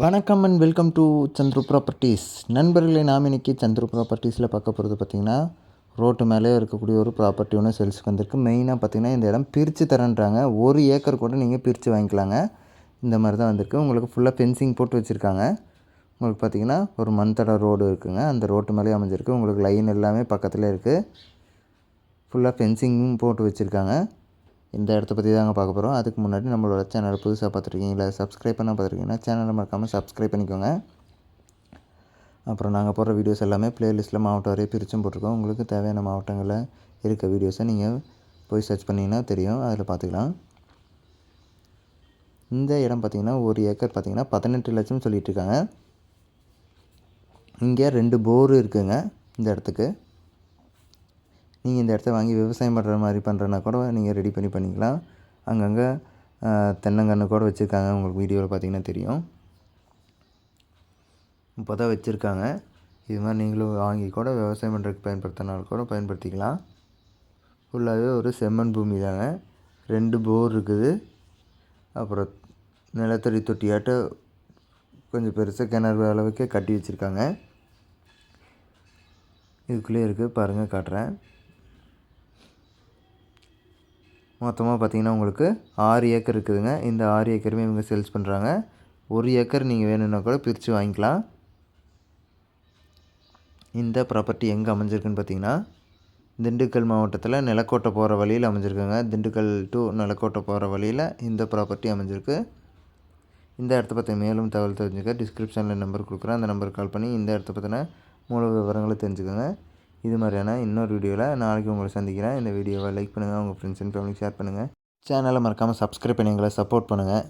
வணக்கம் and welcome to Chandru properties நண்பர்களே நாம் இன்றைக்கி சந்துரு ப்ராப்பர்ட்டிஸில் பார்க்க போகிறது பார்த்திங்கன்னா ரோட்டு மேலே இருக்கக்கூடிய ஒரு ப்ராப்பர்ட்டி ஒன்று சேல்ஸுக்கு வந்திருக்கு. மெயினாக பார்த்திங்கன்னா இந்த இடம் பிரித்து தரேன்றாங்க. ஒரு ஏக்கர் கூட நீங்கள் பிரித்து வாங்கிக்கலாங்க. இந்த மாதிரி தான் வந்திருக்கு. உங்களுக்கு ஃபுல்லாக ஃபென்சிங் போட்டு வச்சுருக்காங்க. உங்களுக்கு பார்த்திங்கன்னா ஒரு மண்தட ரோடு இருக்குங்க. அந்த ரோட்டு மேலே அமைஞ்சிருக்கு. உங்களுக்கு லைன் எல்லாமே பக்கத்தில் இருக்குது ஃபுல்லாக ஃபென்சிங்கும் போட்டு வச்சுருக்காங்க. இந்த இடத்த பற்றி தாங்க பார்க்க போகிறோம் அதுக்கு முன்னாடி நம்மளோட சேனலை புதுசாக பார்த்துருக்கீங்களா? சப்ஸ்கிரைப் பண்ண பார்த்துருக்கீங்கன்னா சேனலை மறக்காமல் சப்ஸ்கிரைப் பண்ணிக்கோங்க. அப்புறம் நாங்கள் போடுற வீடியோஸ் எல்லாமே ப்ளேலிஸ்ட்டில் மாவட்டம் வரையும் பிரிச்சும் போட்டிருக்கோம். உங்களுக்கு தேவையான மாவட்டங்களில் இருக்க வீடியோஸை நீங்கள் போய் சர்ச் பண்ணிங்கன்னா தெரியும். அதில் பார்த்துக்கலாம். இந்த இடம் பார்த்திங்கன்னா ஒரு ஏக்கர் பார்த்திங்கன்னா பதினெட்டு லட்சம் சொல்லிகிட்ருக்காங்க இங்கே ரெண்டு போர் இருக்குங்க இந்த இடத்துக்கு. நீங்கள் இந்த இடத்த வாங்கி விவசாயம் பண்ணுற மாதிரி பண்ணுறனா கூட நீங்கள் ரெடி பண்ணி பண்ணிக்கலாம். அங்கங்கே தென்னங்கன்று கூட வச்சுருக்காங்க. உங்களுக்கு வீடியோவில் பார்த்தீங்கன்னா தெரியும். இப்போ தான் வச்சுருக்காங்க. இது மாதிரி நீங்களும் வாங்கி கூட விவசாயம் பண்ணுறதுக்கு பயன்படுத்தினாலும் கூட பயன்படுத்திக்கலாம். ஃபுல்லாகவே ஒரு செம்மண் பூமி தாங்க. ரெண்டு போர் இருக்குது. அப்புறம் நிலத்தடி தொட்டியாட்ட கொஞ்சம் பெருசாக கிணறு அளவுக்கே கட்டி வச்சுருக்காங்க. இதுக்குள்ளேயே இருக்குது பாருங்கள் காட்டுறேன். மொத்தமாக பார்த்தீங்கன்னா உங்களுக்கு ஆறு ஏக்கர் இருக்குதுங்க. இந்த ஆறு ஏக்கருமே இவங்க சேல்ஸ் பண்ணுறாங்க ஒரு ஏக்கர் நீங்கள் வேணும்னா கூட பிரித்து வாங்கிக்கலாம். இந்த ப்ராப்பர்ட்டி எங்கே அமைஞ்சிருக்குன்னு பார்த்தீங்கன்னா திண்டுக்கல் மாவட்டத்தில் நிலக்கோட்டை போகிற வழியில் அமைஞ்சிருக்குங்க. திண்டுக்கல் டு நிலக்கோட்டை போகிற வழியில் இந்த ப்ராப்பர்ட்டி அமைஞ்சிருக்கு. இந்த இடத்த பற்றி மேலும் தகவல் தெரிஞ்சுக்க டிஸ்கிரிப்ஷனில் நம்பர் கொடுக்குறேன். அந்த நம்பருக்கு கால் பண்ணி இந்த இடத்த பற்றின மூல விவரங்களை தெரிஞ்சுக்கோங்க. இது மாதிரியான இன்னொரு வீடியோவில் நாளைக்கு உங்களை சந்திக்கிறேன். இந்த வீடியோவை லைக் பண்ணுங்கள் உங்கள் ஃப்ரெண்ட்ஸ் அண்ட் ஃபேமிலிக்கு ஷேர் பண்ணுங்கள் சேனலை மறக்காமல் சப்ஸ்கிரைப் பண்ணி எங்களை சப்போர்ட் பண்ணுங்கள்